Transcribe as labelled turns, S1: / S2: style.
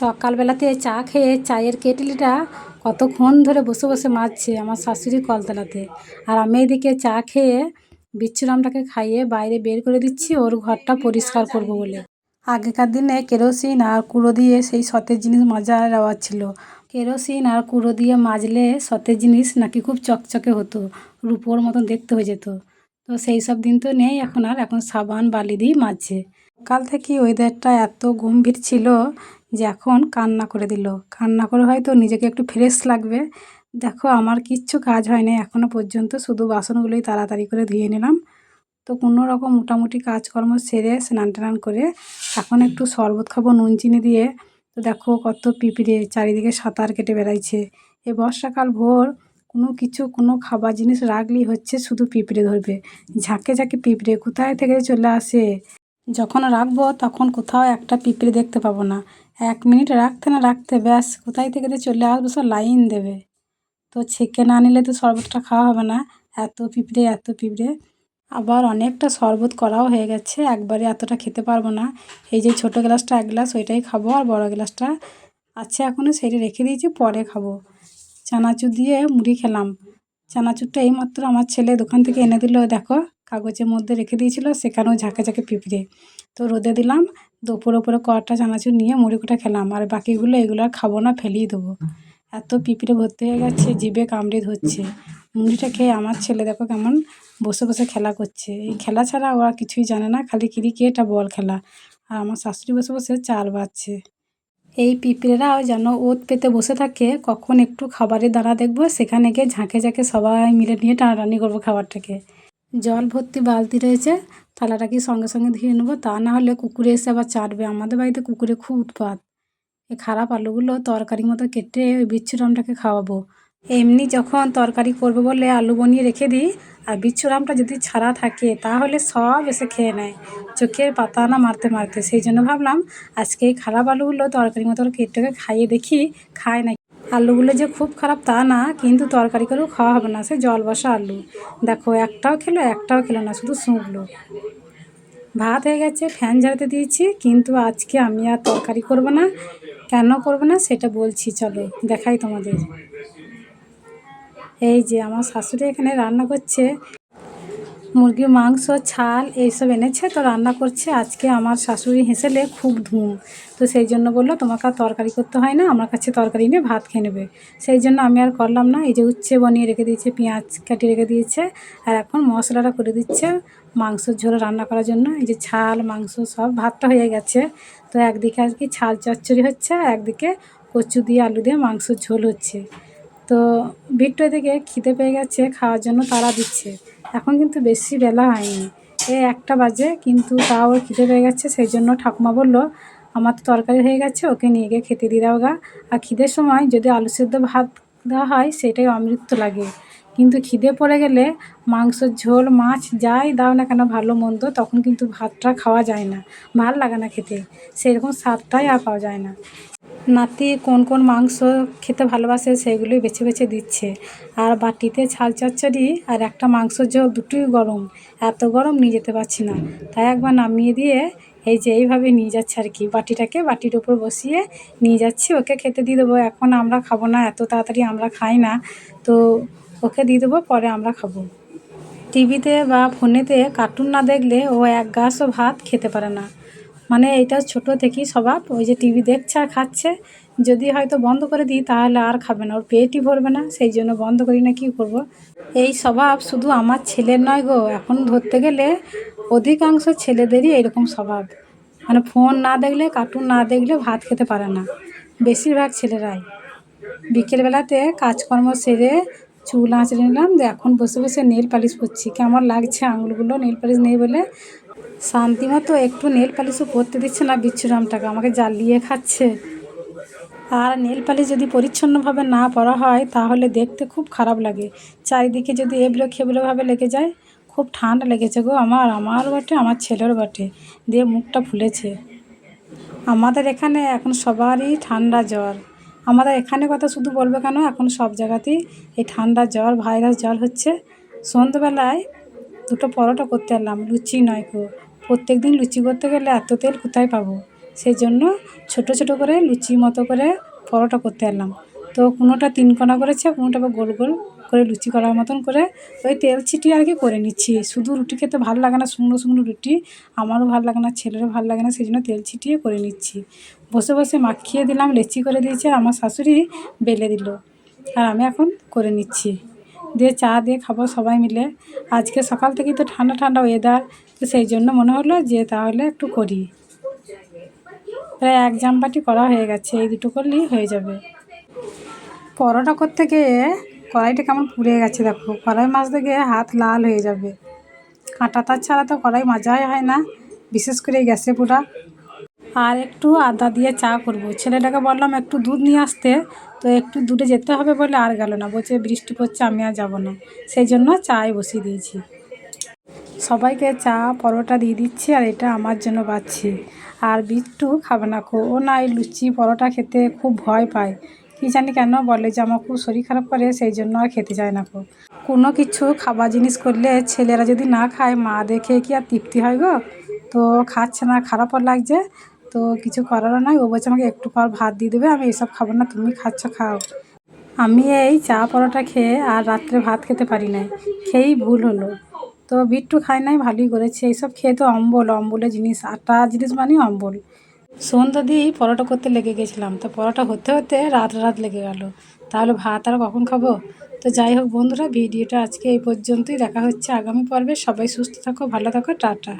S1: সকালবেলাতে চা খেয়ে চায়ের কেটলিটা কতক্ষণ ধরে বসে বসে মাজছে আমার শাশুড়ি কলতলাতে। আর আমি এদিকে চা খেয়ে বিচ্ছুরামটাকে খাইয়ে বাইরে বের করে দিচ্ছি, ওর ঘরটা পরিষ্কার করব বলে। আগেকার দিনে কেরোসিন আর কুড়ো দিয়ে সেই সতেজ জিনিস মাজার রেওয়াজ ছিল। কেরোসিন আর কুড়ো দিয়ে মাজলে সতেজ জিনিস নাকি খুব চকচকে হতো, রূপোর মতন দেখতে হয়ে যেত। তো সেই সব দিন তো নেই এখন আর, এখন সাবান, বালি দিয়েই মাজছে। কাল থেকে ওয়েদারটা এত গম্ভীর ছিল যে এখন কান্না করে দিল। কান্না করে হয়তো নিজেকে একটু ফ্রেশ লাগবে। দেখো আমার কিচ্ছু কাজ হয়নি এখনও পর্যন্ত শুধু বাসনগুলোই তাড়াতাড়ি করে ধুয়ে নিলাম। তো কোনো রকম মোটামুটি কাজকর্ম সেরে স্নান টান করে এখন একটু শরবত খাব, নুন, চিনি দিয়ে। তো দেখো কত পিঁপড়ে চারিদিকে সাঁতার কেটে বেড়াইছে। এই বর্ষাকাল ভোর কোনো কিছু, কোনো খাবার জিনিস রাখলেই হচ্ছে শুধু পিঁপড়ে ধরবে। ঝাঁকে ঝাঁকে পিঁপড়ে কোথায় থেকে চলে আসে? যখন রাখব তখন কোথাও একটা পিঁপড়ে দেখতে পাবো না। এক মিনিট রাখতে না রাখতে, ব্যাস, কোথায় থেকে যে চলে আসবে সব লাইন দেবে। তো ছেঁকে না নিলে তো শরবতটা খাওয়া হবে না। এত পিঁপড়ে এত পিঁপড়ে। আবার অনেকটা শরবত করাও হয়ে গেছে, একবারে এতটা খেতে পারব না। এই যে ছোটো গ্লাসটা, এক গ্লাস ওইটাই খাব আর বড় গ্লাসটা আছে এখনও সেইটা রেখে দিয়েছি, পরে খাব। চানাচুর দিয়ে মুড়ি খেলাম। চানাচুরটা এইমাত্র আমার ছেলে দোকান থেকে এনে দিল, দেখো, কাগজের মধ্যে রেখে দিয়েছিল, সেখানেও ঝাঁকে ঝাঁকে পিঁপড়ে। তো রোদে দিলাম তো ওপরে কটা চানাচুর নিয়ে মুড়ি কোটা খেলাম, আর বাকিগুলো এগুলো আর খাব না ফেলেই দেবো। এত পিঁপড়ে ভর্তি হয়ে গেছে, জিভে কামড়ে ধরছে। মুড়িটা খেয়ে আমার ছেলে দেখো কেমন বসে বসে খেলা করছে। এই খেলা ছাড়া ওরা কিছুই জানে না, খালি ক্রিকেট আর বল খেলা। আর আমার শাশুড়ি বসে বসে চাল বাচ্ছে এই পিঁপড়েরাও যেন ওত পেতে বসে থাকে, কখন একটু খাবারের দানা দেখব, সেখানে গিয়ে ঝাঁকে ঝাঁকে সবাই মিলে নিয়ে টানাটানি করব খাবারটাকে। জল ভর্তি বালতি রয়েছে থালাটা কি সঙ্গে সঙ্গে ধুয়ে নেব। তা না হলে কুকুরে এসে আবার চাটবে। আমাদের বাড়িতে কুকুরে খুব উৎপাত। এই খারাপ আলুগুলো তরকারি মতো কেটে ওই বিচ্ছুরামটাকে খাওয়াবো। এমনি যখন তরকারি করব বলে আলু বনিয়ে রেখে দিই, আর বিচ্ছুরামটা যদি ছাড়া থাকে, তাহলে সব এসে খেয়ে নেয়। চোখের পাতা না মারতে মারতে। সেই জন্য ভাবলাম, আজকে এই খারাপ আলুগুলো তরকারি মতো কেটে খাইয়ে দেখি, খায় না আলুগুলো যে খুব খারাপ তা না, কিন্তু তরকারি করেও খাওয়া হবে না। সে জল বসা আলু। দেখো, একটাও খেলো একটাও খেলো না, শুধু শুঁকলো। ভাত হয়ে গেছে, ফ্যান ঝাড়তে দিয়েছি, কিন্তু আজকে আমি আর তরকারি করব না। কেন করব না সেটা বলছি, চলো, দেখাই তোমাদের। এই যে আমার শাশুড়ি এখানে রান্না করছে মুরগির মাংস, ছাল এইসব এনেছে তো রান্না করছে। আজকে আমার শাশুড়ি হেসেলে খুব ধুম। তো সেই জন্য বলল, তোমাকে আর তরকারি করতে হয় না, আমার কাছে তরকারি নিয়ে ভাত খেয়ে নেবে। সেই জন্য আমি আর করলাম না, এই যে উচ্ছে বানিয়ে রেখে দিয়েছে, পেঁয়াজ কাটি রেখে দিয়েছে, আর এখন মশলাটা করে দিচ্ছে মাংসর ঝোল রান্না করার জন্য। এই যে ছাল, মাংস সব ভাতটা হয়ে গেছে। তো একদিকে আর কি ছাল চচ্চড়ি হচ্ছে, আর একদিকে কচু দিয়ে আলু দিয়ে মাংসর ঝোল হচ্ছে। তো বিট্টু থেকে খিদে পেয়ে গেছে, খাওয়ার জন্য তারা দিচ্ছে। এখন কিন্তু বেশি বেলা হয়নি। এই একটা বাজে, কিন্তু তাও খিদে পেয়ে গেছে, সেই জন্য ঠাকুমা বলল, আমার তো তরকারি হয়ে গেছে, ওকে নিয়ে গিয়ে খেতে দিয়ে দাও গা। আর খিদের সময় যদি আলু সেদ্ধ ভাত দেওয়া হয়, সেটাই অমৃত লাগে। কিন্তু খিদে পড়ে গেলে মাংসর ঝোল, মাছ যাই দাও না কেন ভালো মন্দ, তখন কিন্তু ভাতটা খাওয়া যায় না। ভালো লাগে না খেতে। সেরকম স্বাদটাই আর পাওয়া যায় না। নাতি কোন কোন মাংস খেতে ভালোবাসে সেগুলোই বেছে বেছে দিচ্ছে। আর বাটিতে ছাল চচ্চড়ি আর একটা মাংসর ঝোল দুটোই গরম। এত গরম নিয়ে যেতে পারছি না। তাই একবার নামিয়ে দিয়ে এই যে এইভাবে নিয়ে যাচ্ছে আর কি। বাটিটাকে বাটির উপর বসিয়ে নিয়ে যাচ্ছি। ওকে খেতে দিয়ে দেবো। এখন আমরা খাব না। এত তাড়াতাড়ি আমরা খাই না। তো ওকে দিয়ে দেবো, পরে আমরা খাব। টিভিতে বা ফোনেতে কার্টুন না দেখলে ও এক গাছও ভাত খেতে পারে না। মানে এটা ছোট থেকেই স্বভাব, ওই যে টিভি দেখছে আর খাচ্ছে। যদি হয়তো বন্ধ করে দিই, তাহলে আর খাবে না, ওর পেটই ভরবে না, সেই জন্য বন্ধ করি না, কী করব। এই স্বভাব শুধু আমার ছেলের নয় গো, এখন ধরতে গেলে অধিকাংশ ছেলেদেরই এরকম স্বভাব। মানে ফোন না দেখলে কার্টুন না দেখলে ভাত খেতে পারে না, বেশিরভাগ ছেলেরাই। বিকেলবেলাতে কাজকর্ম সেরে চুল আঁচড়ে নিলাম, দিয়ে এখন বসে বসে নেল পালিশ করছি। কেমন লাগছে আঙুলগুলো? নেল পালিশ নেই বলে? শান্তি মতো একটু নেল পালিশও করতে দিচ্ছে না বিচ্ছুরামটাকে, আমাকে জ্বালিয়ে খাচ্ছে। আর নেল পালিশ যদি পরিচ্ছন্নভাবে না পরা হয়, তাহলে দেখতে খুব খারাপ লাগে। চারিদিকে যদি এবড়ো খেবড়োভাবে লেগে যায়, খুব ঠান্ডা লেগেছে গো আমার আমার বটে, আমার ছেলের বটে, দিয়ে মুখটা ফুলেছে। আমাদের এখানে এখন সবারই ঠান্ডা জ্বর। আমাদের এখানে কথা শুধু বলবে কেন, এখন সব জায়গাতেই এই ঠান্ডা জ্বর, ভাইরাস জ্বর হচ্ছে। সন্ধ্যেবেলায় দুটো পরোটা করতে এলাম, লুচি নয় গো। প্রত্যেক দিন লুচি করতে গেলে এত তেল কোথায় পাবো? সেই জন্য ছোটো ছোটো করে লুচি মতো করে পরোটা করতে এলাম। তো কোনোটা তিন কোনা করেছে কোনোটা গোল গোল করে লুচি করার মতন করে ওই তেল ছিটিয়ে আর কি করে নিচ্ছি। শুধু রুটি খেতে ভালো লাগে না, শুকনো শুকনো রুটি। আমারও ভালো লাগে না, ছেলেরও ভালো লাগে না সেই জন্য তেল ছিটিয়ে করে নিচ্ছি। বসে বসে মাখিয়ে দিলাম, লেচি করে দিয়েছে, আর আমার শাশুড়ি বেলে দিল। আর আমি এখন করে নিচ্ছি। দিয়ে চা দিয়ে খাব সবাই মিলে। আজকে সকাল থেকেই তো ঠান্ডা ঠান্ডা ওয়েদার তো সেই জন্য মনে হলো যে তাহলে একটু করি। প্রায় এক জামবাটি করা হয়ে গেছে, এই দুটো করলেই হয়ে যাবে। পরোটা করতে গিয়ে কড়াইটা কেমন পুড়ে গেছে দেখো। কড়াই মাজতে গিয়ে হাত লাল হয়ে যাবে। কাঁটা তার ছাড়া তো কড়াই মাজাই হয় না, বিশেষ করে গ্যাসে পোড়া। আর একটু আদা দিয়ে চা করব। ছেলেটাকে বললাম একটু দুধ নিয়ে আসতে, তো একটু দূরে যেতে হবে বলে আর গেল না। বলছে, বৃষ্টি পড়ছে, আমি আর যাব না। সেই জন্য চায় বসিয়ে দিয়েছি। সবাইকে চা, পরোটা দিয়ে দিচ্ছি আর এটা আমার জন্য বাচ্ছি আর বিট্টু খাবে না খো ও না এই লুচি, পরোটা খেতে খুব ভয় পায়। কী জানি কেন বলে যে আমার খুব শরীর খারাপ করে, সেই জন্য আর খেতে চায় না খুব। কোনো কিছু খাবার জিনিস করলে ছেলেরা যদি না খায়, মা দেখে কি আর তৃপ্তি হয় গো? তো খাচ্ছে না খারাপও লাগছে। তো কিছু করারও নয় ও বলছে আমাকে একটু পর ভাত দিয়ে দেবে, আমি এসব খাব না, তুমি খাচ্ছ, খাও। আমি এই চা পরোটা খেয়ে আর রাত্রে ভাত খেতে পারি নাই, খেয়েই ভুল হলো। তো বিট্টু খায় নাই, ভালোই করেছে। এইসব খেয়ে তো অম্বল, অম্বলের জিনিস, আটা জিনিস মানে অম্বল। সন্ধ্যা দিয়ে পরোটা করতে লেগে গেছিলাম। তো পরোটা হতে হতে রাত রাত লেগে গেল। তাহলে ভাত আর কখন খাব? তো যাই হোক বন্ধুরা, ভিডিওটা আজকে এই পর্যন্তই। দেখা হচ্ছে আগামী পর্বে। সবাই সুস্থ থাকো, ভালো থাকো, টাটা।